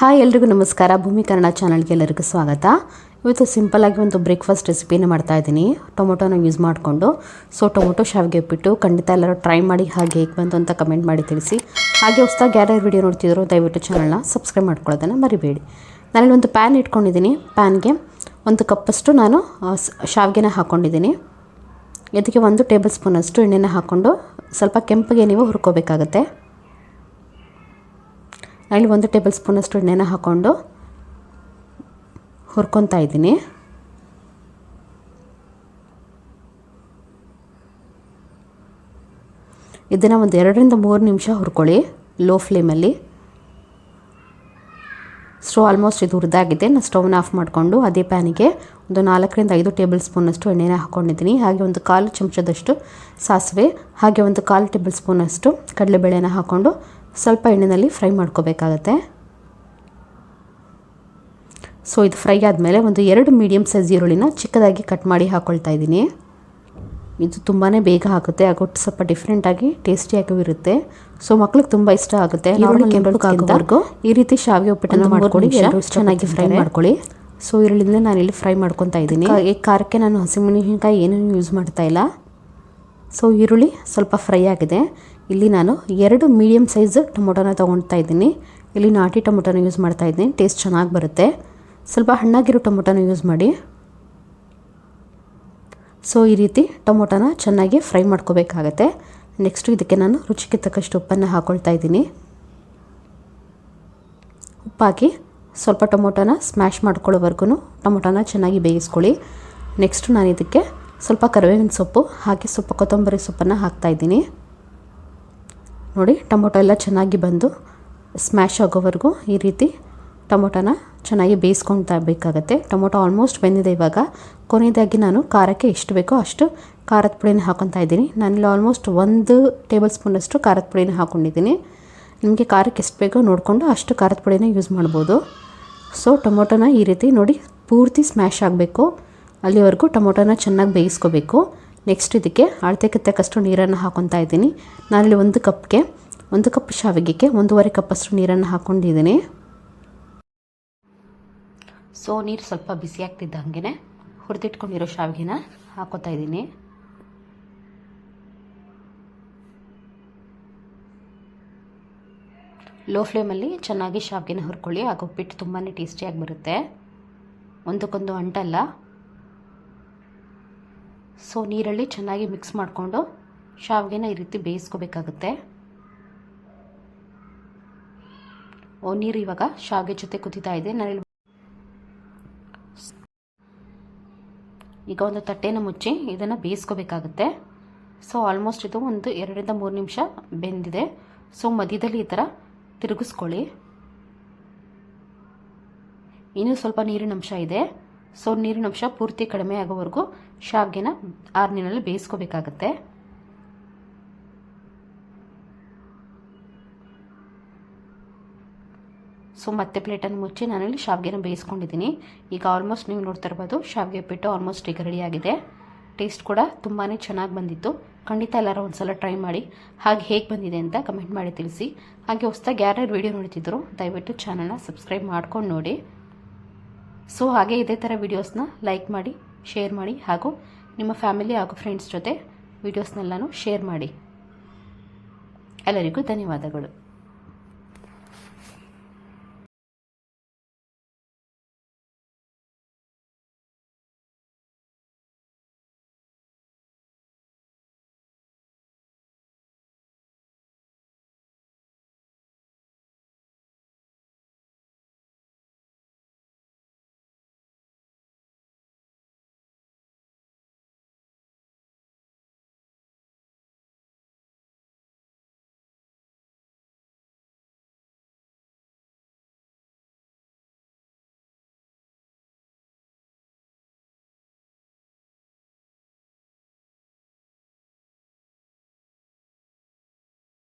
Hi, ಎಲ್ರಿಗೂ ನಮಸ್ಕಾರ. ಭೂಮಿ ಕನ್ನಡ ಚಾನಲ್ಗೆ ಎಲ್ಲರಿಗೂ ಸ್ವಾಗತ. ಇವತ್ತು ಸಿಂಪಲ್ಲಾಗಿ ಒಂದು ಬ್ರೇಕ್ಫಾಸ್ಟ್ ರೆಸಿಪಿನ ಮಾಡ್ತಾ ಇದ್ದೀನಿ. ಟೊಮೊಟೊನ ಯೂಸ್ ಮಾಡಿಕೊಂಡು, ಸೊ ಟೊಮೊಟೊ ಶಾವಿಗೆ ಉಪ್ಪಿಟ್ಟು ಖಂಡಿತ ಎಲ್ಲರೂ ಟ್ರೈ ಮಾಡಿ ಹಾಗೆ ಹೇಗೆ ಬಂತು ಅಂತ ಕಮೆಂಟ್ ಮಾಡಿ ತಿಳಿಸಿ. ಹಾಗೆ ಹೊಸದಾಗಿ ಯಾರ್ಯಾರು ವೀಡಿಯೋ ನೋಡ್ತಿದ್ರು ದಯವಿಟ್ಟು ಚಾನಲ್ನ ಸಬ್ಸ್ಕ್ರೈಬ್ ಮಾಡ್ಕೊಳ್ಳೋದನ್ನು ಮರಿಬೇಡಿ. ನಾನಿಲ್ಲಿ ಒಂದು ಪ್ಯಾನ್ ಇಟ್ಕೊಂಡಿದ್ದೀನಿ. ಪ್ಯಾನ್ಗೆ ಒಂದು ಕಪ್ಪಷ್ಟು ನಾನು ಶಾವಿಗೆನ ಹಾಕ್ಕೊಂಡಿದ್ದೀನಿ ಇದಕ್ಕೆ ಒಂದು ಟೇಬಲ್ ಸ್ಪೂನಷ್ಟು ಎಣ್ಣೆನ ಹಾಕ್ಕೊಂಡು ಸ್ವಲ್ಪ ಕೆಂಪಗೆ ನೀವು ಹುರ್ಕೋಬೇಕಾಗತ್ತೆ. ನಾನಿಲ್ಲಿ ಒಂದು ಟೇಬಲ್ ಸ್ಪೂನಷ್ಟು ಎಣ್ಣೆನ ಹಾಕ್ಕೊಂಡು ಹುರ್ಕೊತಾ ಇದ್ದೀನಿ. ಇದನ್ನು ಒಂದು ಎರಡರಿಂದ ಮೂರು ನಿಮಿಷ ಹುರ್ಕೊಳ್ಳಿ ಲೋ ಫ್ಲೇಮಲ್ಲಿ ಸ್ಟವ್ ಆಲ್ಮೋಸ್ಟ್ ಇದು ಹುರಿದಾಗಿದೆ. ನಾನು ಸ್ಟವ್ನ ಆಫ್ ಮಾಡಿಕೊಂಡು ಅದೇ ಪ್ಯಾನಿಗೆ ಒಂದು ನಾಲ್ಕರಿಂದ ಐದು ಟೇಬಲ್ ಸ್ಪೂನಷ್ಟು ಎಣ್ಣೆನ ಹಾಕ್ಕೊಂಡಿದ್ದೀನಿ ಹಾಗೆ ಒಂದು ಕಾಲು ಚಮಚದಷ್ಟು ಸಾಸಿವೆ, ಹಾಗೆ ಒಂದು ಕಾಲು ಟೇಬಲ್ ಸ್ಪೂನಷ್ಟು ಕಡಲೆಬೇಳೆನ ಹಾಕ್ಕೊಂಡು ಸ್ವಲ್ಪ ಎಣ್ಣೆಯಲ್ಲಿ ಫ್ರೈ ಮಾಡ್ಕೋಬೇಕಾಗತ್ತೆ. ಸೊ ಇದು ಫ್ರೈ ಆದಮೇಲೆ ಒಂದು ಎರಡು ಮೀಡಿಯಮ್ ಸೈಜ್ ಈರುಳ್ಳಿನ ಚಿಕ್ಕದಾಗಿ ಕಟ್ ಮಾಡಿ ಹಾಕ್ಕೊಳ್ತಾ ಇದ್ದೀನಿ. ಇದು ತುಂಬಾ ಬೇಗ ಆಗುತ್ತೆ ಹಾಗೂ ಸ್ವಲ್ಪ ಡಿಫ್ರೆಂಟಾಗಿ ಟೇಸ್ಟಿಯಾಗೂ ಇರುತ್ತೆ. ಸೊ ಮಕ್ಳಿಗೆ ತುಂಬ ಇಷ್ಟ ಆಗುತ್ತೆ. ಈ ರೀತಿ ಶಾವಿಗೆ ಉಪ್ಪಿಟ್ಟನ್ನು ಮಾಡ್ಕೊಳ್ಳಿ ಚೆನ್ನಾಗಿ ಫ್ರೈ ಮಾಡ್ಕೊಳ್ಳಿ. ಸೊ ಈರುಳ್ಳಿಂದ ನಾನು ಇಲ್ಲಿ ಫ್ರೈ ಮಾಡ್ಕೊತಾ ಇದ್ದೀನಿ. ಈ ಖಾರಕ್ಕೆ ನಾನು ಹಸಿಮೆಣಸಿನ್ಕಾಯಿ ಏನೇನು ಯೂಸ್ ಮಾಡ್ತಾ ಇಲ್ಲ. ಸೊ ಈರುಳ್ಳಿ ಸ್ವಲ್ಪ ಫ್ರೈ ಆಗಿದೆ. ಇಲ್ಲಿ ನಾನು ಎರಡು ಮೀಡಿಯಮ್ ಸೈಜ್ ಟೊಮೊಟೊನ ತೊಗೊಳ್ತಾ ಇದ್ದೀನಿ. ಇಲ್ಲಿ ನಾಟಿ ಟೊಮೊಟೊನ ಯೂಸ್ ಮಾಡ್ತಾ ಇದ್ದೀನಿ. ಟೇಸ್ಟ್ ಚೆನ್ನಾಗಿ ಬರುತ್ತೆ. ಸ್ವಲ್ಪ ಹಣ್ಣಾಗಿರೋ ಟೊಮೊಟೊನ ಯೂಸ್ ಮಾಡಿ. ಸೊ ಈ ರೀತಿ ಟೊಮೊಟೊನ ಚೆನ್ನಾಗಿ ಫ್ರೈ ಮಾಡ್ಕೋಬೇಕಾಗತ್ತೆ. ನೆಕ್ಸ್ಟು ಇದಕ್ಕೆ ನಾನು ರುಚಿಗೆ ತಕ್ಕಷ್ಟು ಉಪ್ಪನ್ನು ಹಾಕ್ಕೊಳ್ತಾ ಇದ್ದೀನಿ. ಉಪ್ಪಾಕಿ ಸ್ವಲ್ಪ ಟೊಮೊಟೊನ ಸ್ಮ್ಯಾಶ್ ಮಾಡ್ಕೊಳ್ಳೋವರೆಗೂ ಟೊಮೊಟೊನ ಚೆನ್ನಾಗಿ ಬೇಯಿಸ್ಕೊಳ್ಳಿ. ನೆಕ್ಸ್ಟು ನಾನು ಇದಕ್ಕೆ ಸ್ವಲ್ಪ ಕರಿಬೇವಿನ ಸೊಪ್ಪು ಹಾಗೆ ಸ್ವಲ್ಪ ಕೊತ್ತಂಬರಿ ಸೊಪ್ಪನ್ನು ಹಾಕ್ತಾಯಿದ್ದೀನಿ ನೋಡಿ, ಟೊಮೊಟೊ ಎಲ್ಲ ಚೆನ್ನಾಗಿ ಬಂದು ಸ್ಮ್ಯಾಶ್ ಆಗೋವರೆಗೂ ಈ ರೀತಿ ಟೊಮೊಟೊನ ಚೆನ್ನಾಗಿ ಬೇಯಿಸ್ಕೊಳ್ತಾ ಬೇಕಾಗತ್ತೆ. ಟೊಮೊಟೊ ಆಲ್ಮೋಸ್ಟ್ ಬೆಂದಿದೆ ಇವಾಗ. ಕೊನೆಯದಾಗಿ ನಾನು ಖಾರಕ್ಕೆ ಎಷ್ಟು ಬೇಕೋ ಅಷ್ಟು ಖಾರದ ಪುಡಿನ ಹಾಕೊತಾ ಇದ್ದೀನಿ. ನಾನಿಲ್ಲಿ ಆಲ್ಮೋಸ್ಟ್ ಒಂದು ಟೇಬಲ್ ಸ್ಪೂನಷ್ಟು ಖಾರದ ಪುಡಿನ ಹಾಕ್ಕೊಂಡಿದ್ದೀನಿ ನಿಮಗೆ ಖಾರಕ್ಕೆ ಎಷ್ಟು ಬೇಕೋ ನೋಡಿಕೊಂಡು ಅಷ್ಟು ಖಾರದ ಪುಡಿನ ಯೂಸ್ ಮಾಡ್ಬೋದು. ಸೊ ಟೊಮೊಟೊನ ಈ ರೀತಿ ನೋಡಿ ಪೂರ್ತಿ ಸ್ಮ್ಯಾಶ್ ಆಗಬೇಕು. ಅಲ್ಲಿವರೆಗೂ ಟೊಮೊಟೊನ ಚೆನ್ನಾಗಿ ಬೇಯಿಸ್ಕೋಬೇಕು. ನೆಕ್ಸ್ಟ್ ಇದಕ್ಕೆ ಅಳತೆಗೆ ತಕ್ಕಷ್ಟು ನೀರನ್ನು ಹಾಕೊತಾ ಇದ್ದೀನಿ. ನಾನಿಲ್ಲಿ ಒಂದು ಕಪ್ಗೆ, ಒಂದು ಕಪ್ ಶಾವಿಗೆಗೆ ಒಂದೂವರೆ ಕಪ್ಪಷ್ಟು ನೀರನ್ನು ಹಾಕ್ಕೊಂಡಿದ್ದೀನಿ ಸೊ ನೀರು ಸ್ವಲ್ಪ ಬಿಸಿ ಆಗ್ತಿದ್ದ ಹಾಗೆ ಹುರಿದಿಟ್ಕೊಂಡಿರೋ ಶಾವಿಗೆನ ಹಾಕೋತಾ ಇದ್ದೀನಿ. ಲೋ ಫ್ಲೇಮಲ್ಲಿ ಚೆನ್ನಾಗಿ ಶಾವಿಗೆನ ಹುರ್ಕೊಳ್ಳಿ, ಆಗ ಉಪ್ಪಿಟ್ಟು ತುಂಬಾ ಟೇಸ್ಟಿಯಾಗಿ ಬರುತ್ತೆ. ಒಂದಕ್ಕೊಂದು ಅಂಟಲ್ಲ. ಸೊ ನೀರಲ್ಲಿ ಚೆನ್ನಾಗಿ ಮಿಕ್ಸ್ ಮಾಡಿಕೊಂಡು ಶಾವಿಗೆನ ಈ ರೀತಿ ಬೇಯಿಸ್ಕೋಬೇಕಾಗುತ್ತೆ. ಓ, ನೀರು ಇವಾಗ ಶಾವಿಗೆ ಜೊತೆ ಕುದೀತಾ ಇದೆ. ನಾನಿಲ್ಲಿ ಈಗ ಒಂದು ತಟ್ಟೆನ ಮುಚ್ಚಿ ಇದನ್ನು ಬೇಯಿಸ್ಕೋಬೇಕಾಗುತ್ತೆ. ಸೊ, ಆಲ್ಮೋಸ್ಟ್ ಇದು ಒಂದು ಎರಡರಿಂದ ಮೂರು ನಿಮಿಷ ಬೆಂದಿದೆ. ಸೊ, ಮಧ್ಯದಲ್ಲಿ ಈ ಥರ ತಿರುಗಿಸ್ಕೊಳ್ಳಿ. ಇನ್ನೂ ಸ್ವಲ್ಪ ನೀರಿನ ಅಂಶ ಇದೆ. ಸೊ ನೀರಿನ ಅಂಶ ಪೂರ್ತಿ ಕಡಿಮೆ ಆಗೋವರೆಗೂ ಶಾವಿಗೆನ ಆರು ನೀರಲ್ಲಿ ಬೇಯಿಸ್ಕೋಬೇಕಾಗತ್ತೆ. ಸೊ ಮತ್ತೆ ಪ್ಲೇಟನ್ನು ಮುಚ್ಚಿ ನಾನಲ್ಲಿ ಶಾವಿಗೆನ ಬೇಯಿಸ್ಕೊಂಡಿದ್ದೀನಿ. ಈಗ ಆಲ್ಮೋಸ್ಟ್ ನೀವು ನೋಡ್ತಾ ಇರ್ಬೋದು ಶಾವಿಗೆ ಉಪ್ಪಿಟ್ಟು ಆಲ್ಮೋಸ್ಟ್ ಈಗ ರೆಡಿಯಾಗಿದೆ ಟೇಸ್ಟ್ ಕೂಡ ತುಂಬಾ ಚೆನ್ನಾಗಿ ಬಂದಿತ್ತು. ಖಂಡಿತ ಎಲ್ಲರೂ ಒಂದ್ಸಲ ಟ್ರೈ ಮಾಡಿ, ಹಾಗೆ ಹೇಗೆ ಬಂದಿದೆ ಅಂತ ಕಮೆಂಟ್ ಮಾಡಿ ತಿಳಿಸಿ. ಹಾಗೆ ಹೊಸ್ದಾಗಿ ಯಾರ್ಯಾರು ವೀಡಿಯೋ ನೋಡ್ತಿದ್ರು, ದಯವಿಟ್ಟು ಚಾನಲ್ನ ಸಬ್ಸ್ಕ್ರೈಬ್ ಮಾಡ್ಕೊಂಡು ನೋಡಿ. ಸೊ ಹಾಗೆ ಇದೇ ಥರ ವೀಡಿಯೋಸ್ನ ಲೈಕ್ ಮಾಡಿ ಶೇರ್ ಮಾಡಿ ಹಾಗೂ ನಿಮ್ಮ ಫ್ಯಾಮಿಲಿ ಹಾಗೂ ಫ್ರೆಂಡ್ಸ್ ಜೊತೆ ವೀಡಿಯೋಸ್ನೆಲ್ಲನೂ ಶೇರ್ ಮಾಡಿ. ಎಲ್ಲರಿಗೂ ಧನ್ಯವಾದಗಳು.